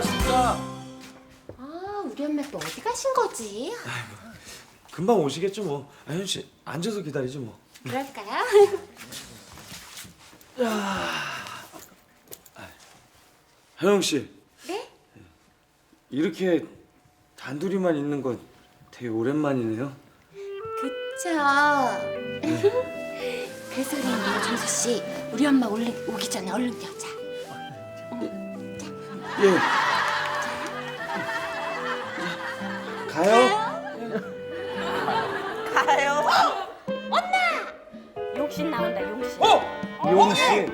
엄마 진짜 아, 우리 엄마 또 어디 가신 거지? 금방 오시겠죠 뭐. 아, 현씨 앉아서 기다리지 뭐. 그럴까요? 현영 씨 네? 이렇게 단둘이만 있는 건 되게 오랜만이네요. 그쵸. 그래서 그런데요, 정수 씨. 우리 엄마 얼른 오기 전에 얼른 뛰자. 예. 가요? 용신 나온다, 용신. 이용 씨.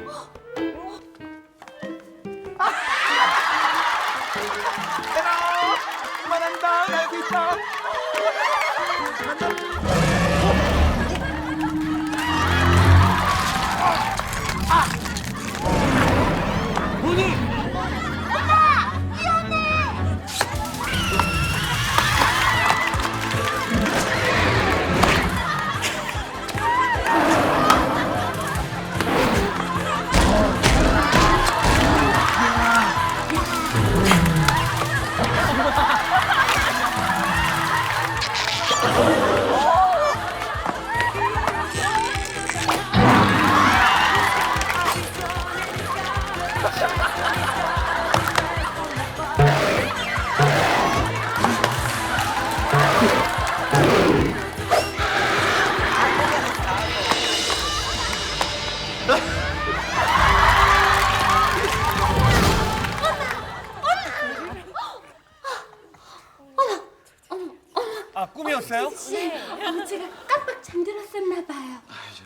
꿈이었어요? 어, 제가 깜빡 잠들었었나 봐요.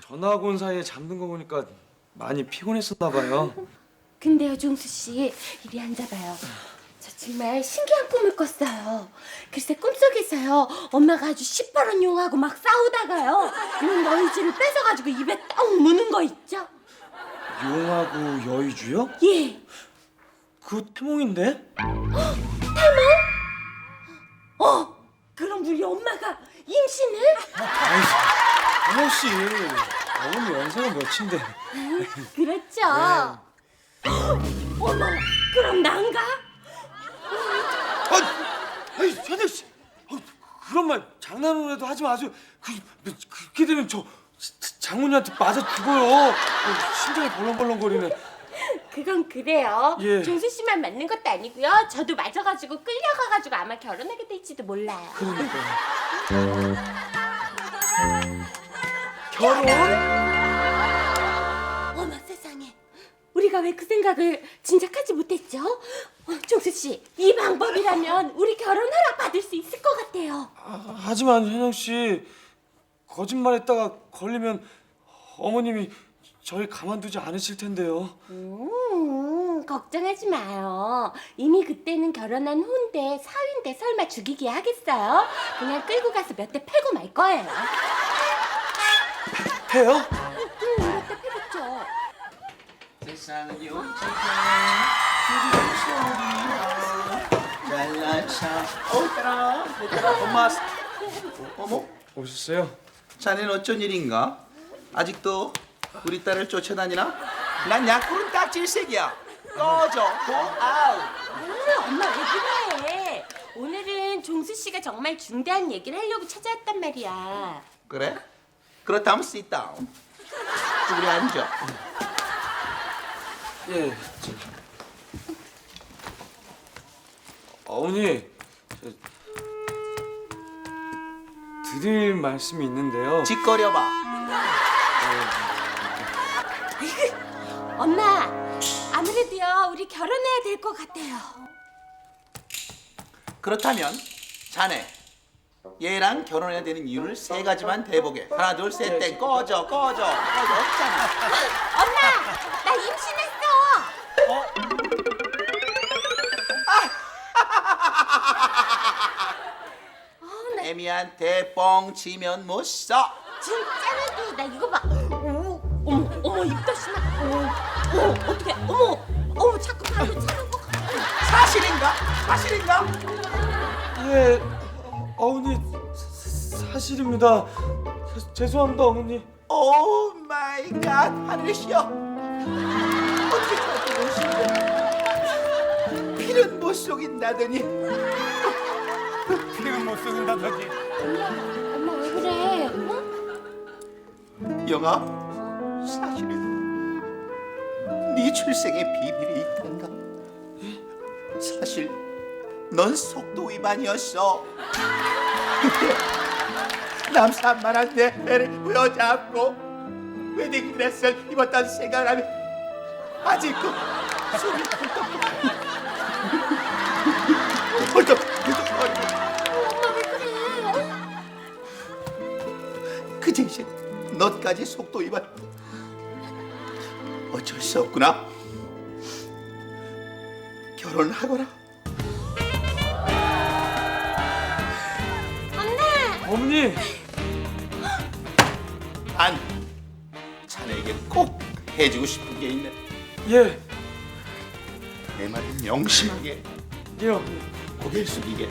전화하고 온 사이에 잠든 거 보니까 많이 피곤했었나 봐요. 근데요, 종수 씨. 이리 앉아봐요. 저 정말 신기한 꿈을 꿨어요. 글쎄 꿈속에서요 엄마가 아주 시퍼런 용하고 막 싸우다가요 이런 너희지를 뺏어가지고 입에 딱 무는 거 있죠? 용하고 여의주요? 예. 그 태몽인데? 어, 그럼 우리 엄마가 임신을? 현영 씨. 어머니 연세가 몇인데? 그렇죠. 어머, 그럼 난가? 아, 아니 현영 씨. 어, 그런 말 장난으로 해도 하지 마세요. 그, 그렇게 되면 저 자- 장모님한테 맞아 죽어요. 어, 심장이 벌렁벌렁거리네. 그건 그래요. 예. 종수 씨만 맞는 것도 아니고요. 저도 맞아가지고 끌려가가지고 아마 결혼하게 될지도 몰라요. 결혼? 어머 세상에. 우리가 왜 그 생각을 진작하지 못했죠? 어, 종수 씨, 이 방법이라면 우리 결혼 허락 받을 수 있을 것 같아요. 아, 하지만 현영 씨 거짓말했다가 걸리면 어머님이 저희 가만두지 않으실 텐데요. 음, 걱정하지 마요. 이미 그때는 결혼한 후인데 사위인데 설마 죽이게 하겠어요? 그냥 끌고 가서 몇 대 패고 말 거예요. 해요? 음, 몇대 패겠죠. 세상은 용착해 소리야 잘나차 어따라 얘들아 엄마 어머 오셨어요? 자네는 어쩐 일인가? 아직도 우리 딸을 쫓아다니나? 난 약국은 딱 질색이야 꺼져 고 아웃 아, 엄마 왜 그래? 오늘은 종수 씨가 정말 중대한 얘기를 하려고 찾아왔단 말이야. 그래? 그렇다면 sit down 우리 앉아 예. 저... 어머니, 저... 드릴 말씀이 있는데요. 짓거려봐 엄마, 아무래도요 우리 결혼해야 될 것 같아요. 그렇다면 자네 얘랑 결혼해야 되는 이유를 세 가지만 대보게 하나 둘 셋 땡 꺼져 꺼져 꺼져 없잖아 엄마, 나 임신했어. 애미한테 뻥 치면 못 써. 진짜라도 나 이거 봐. 어머, 입도 심하. 어머, 어머, 어떻게? 어머, 어머 자꾸 발로 차는 거. 사실인가? 사실인가? 예, 어, 어머니 사- 사실입니다. 사- 죄송합니다, 어머니. 오 마이 갓 하늘이시여. 어떻게 저렇게 오시는데? 필은 못 속인다더니 피는 못 썩는다더니. 엄마 왜 그래? 어? 영아 네 출생에 비밀이 있단다 사실 넌 속도 위반이었어. 남산만한 내 배를 부여잡고 웨딩 드레스를 입었다는 생각을 하면 아직도 숨이 헐떡 헐떡거리고 엄마 왜 그래? 그 대신 너까지 속도 위반 어쩔 수 없구나 결혼하거라 어머니. 난 자네에게 꼭 해주고 싶은 게 있네 예. 내 말은 명심하게 예 어머니. 고개를 숙이게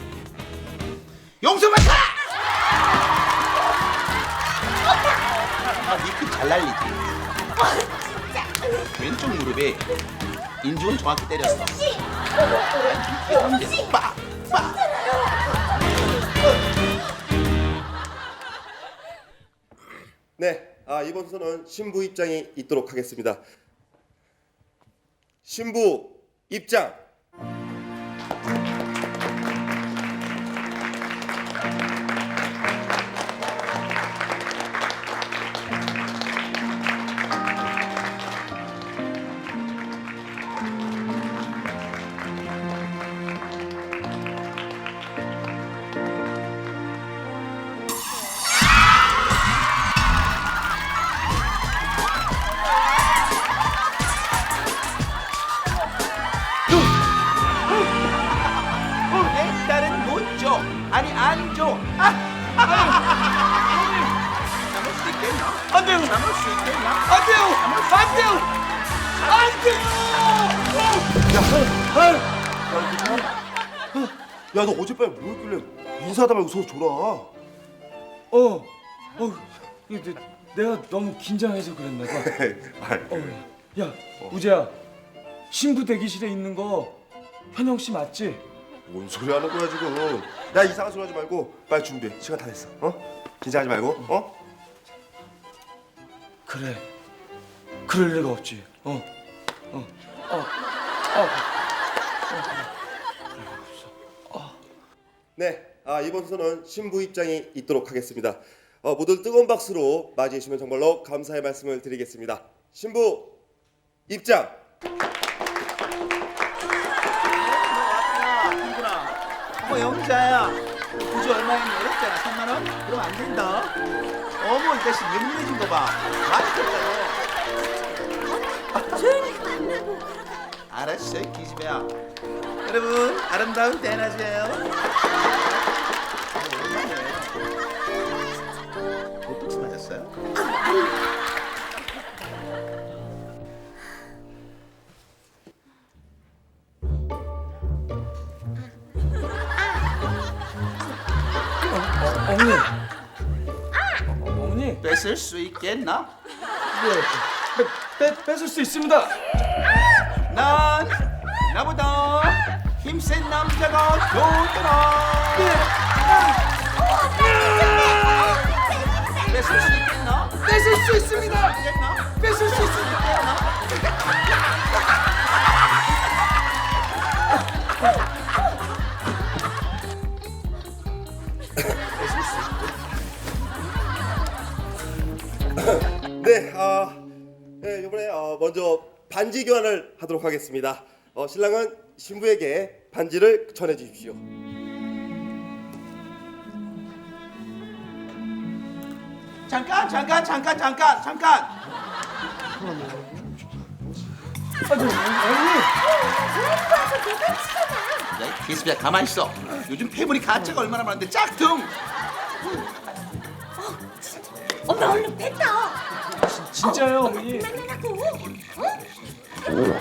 용서받아! 아니끝잘 날리지 왼쪽 무릎에 인중을 정확히 때렸어 빡! 빡! 네, 아, 이번 순서는 신부 입장이 있도록 하겠습니다. 신부 입장. 안 돼요. 야, 너 어젯밤에 뭐 했길래 인사하다 말고 서로 줘라. 어. 어. 내- 내가 너무 긴장해서 그랬나 봐. 어. 야, 우재야. 신부 대기실에 있는 거 현영 씨 맞지? 뭔 소리 하는 거야 지금? 야, 이상한 소리 하지 말고 빨리 준비해. 시간 다 됐어. 어? 긴장하지 말고. 어? 그래. 그럴 리가 없지. 어. 어. 어. 어. 네, 아, 이번 순서는 신부 입장이 있도록 하겠습니다. 어, 모두 뜨거운 박수로 맞이해 주시면 정말로 감사의 말씀을 드리겠습니다. 신부 입장. 어머 영자야. 구주 얼마였니? 어렵잖아. 3만 원? 그럼 안 된다. 어머 이 자식 예민해진 거 봐. 맛있겠다. 만나고 알았어 기집애야. 여러분 아름다운 대낮이에요. 보톡스 맞았어요? 어머니. 어, 어머니. 뺏을 수 있겠나? 네. 빼, 빼, 뺏을 수 있습니다. 난 나보다 힘센 남자가 좋더라. 뺏을 수 있겠나? 뺏을 수 있습니다. 뺏을 수 있습니다. 먼저 반지 교환을 하도록 하겠습니다. 어, 신랑은 신부에게 반지를 전해 주십시오. 잠깐 잠깐 잠깐 잠깐 잠깐. 아니, 어머니. 야, 이 기습이야 가만 있어. 요즘 폐물이 가짜가 얼마나 많은데 짝퉁. 엄마 얼른 뱉어. 진짜요, 어머니. 만나라고. 어.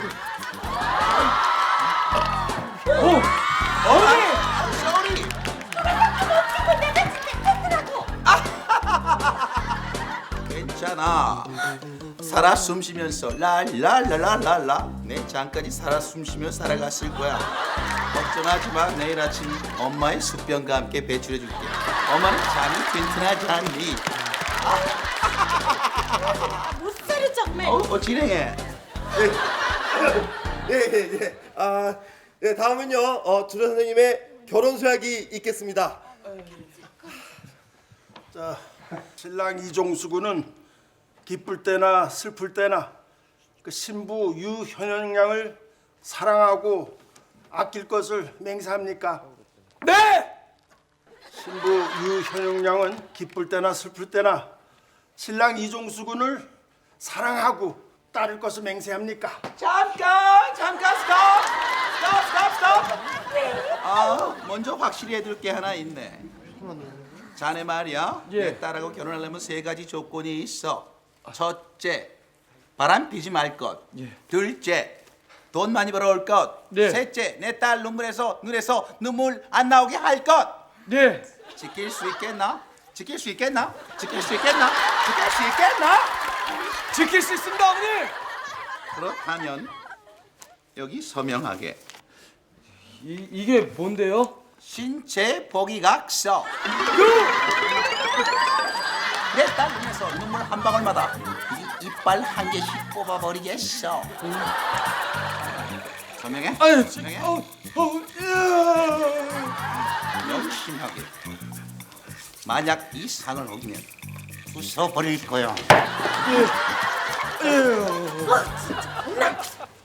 어머니. 쏘리. 내가 진짜 뱉으라고. 괜찮아. 살아 숨쉬면서 랄랄랄랄랄라 내 잠까지 살아 숨쉬며 살아갔을 거야. 걱정하지 마. 내일 아침 엄마의 숯병과 함께 배출해 줄게. 엄마는 잠이 튼튼하지 않니? 못 살아 정말. 어, 어 진행해. 예, 예, 예. 아, 예, 다음은요. 어, 주례 선생님의 결혼 수약이 있겠습니다. 자, 신랑 이종수 군은 기쁠 때나 슬플 때나 그 신부 유현영 양을 사랑하고 아낄 것을 맹세합니까? 네! 신부 유현영 양은 기쁠 때나 슬플 때나 신랑 이종수 군을 사랑하고 따를 것을 맹세합니까? 잠깐 잠깐 스톱 스톱 스톱 스톱 아 먼저 확실히 해둘 게 하나 있네 자네 말이야 예. 내 딸하고 결혼하려면 세 가지 조건이 있어 첫째 바람 피지 말 것 예. 둘째 돈 많이 벌어올 것 네. 셋째 내 딸 눈물에서 눈에서 눈물 안 나오게 할것 네. 지킬 수 있겠나? 지킬 수 있겠나? 지킬 수 있겠나? 지킬 수 있겠나? 지킬 수 있습니다, 어머니. 그렇다면 여기 서명하게 이 이게 뭔데요? 신체 보기각서 내딸 눈에서 눈물 한 방울마다 이 이빨 한 개씩 뽑아버리겠어 서명해? 아유, 지, 서명해? 어, 어, 으아. 명심하게 만약 이 상을 어기면 부숴버릴 거야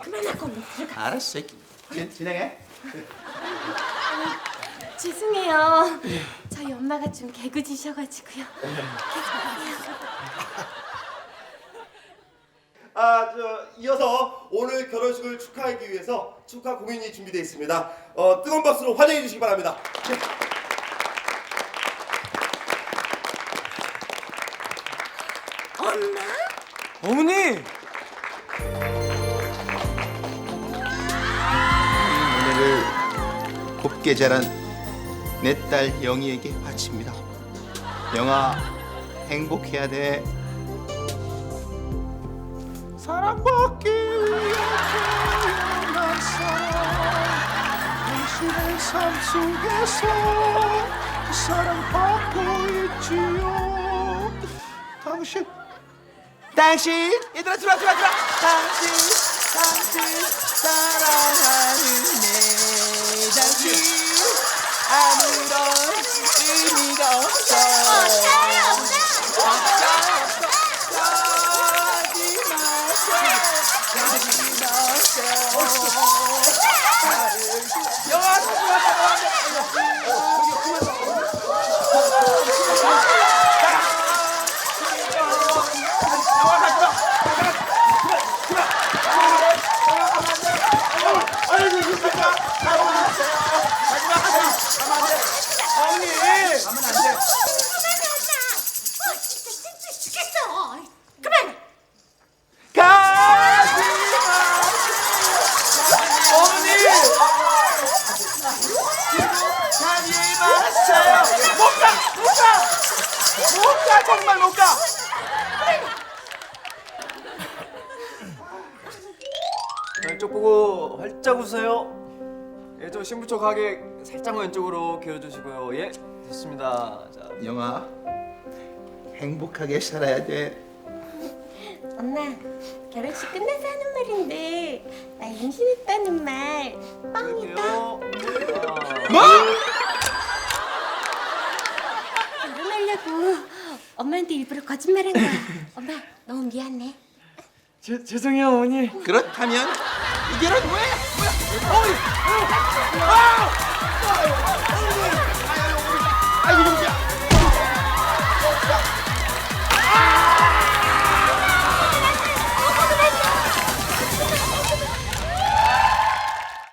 그만하고 뭐 들어가. 알았어 진- 진행해 죄송해요. 저희 엄마가 좀 개구지셔가지고요. 아, 저 이어서 오늘 결혼식을 축하하기 위해서 축하 공연이 준비되어 있습니다. 어, 뜨거운 박수로 환영해 주시기 바랍니다. 네. 엄마? 어머니. 오늘을 곱게 자란 내 딸 영희에게 바칩니다. 영아 행복해야 돼. 사랑받기 위해 태어났어. 당신의 삶 속에서 사랑받고 있지요. 당신 당신. 얘들아 들어와 들어와 들어와. 당신 당신 사랑하는 내 당신. 아무런 의미가 없어. 걱정 없어 가지 마세 활짝 웃으세요. 예, 저 신부초 가게 살짝만 왼쪽으로 기울여주시고요. 예, 됐습니다. 자, 영아 행복하게 살아야 돼 엄마 결혼식 끝나서 하는 말인데 나 임신했다는 말 뻥이다. 갈게요. 뭐? 결혼하려고 엄마한테 일부러 거짓말한 거야. 엄마 너무 미안해. 제, 죄송해요, 어머니. 그렇다면 이 결혼 왜? 뭐야? 어이! 아! 아이고, 용지야.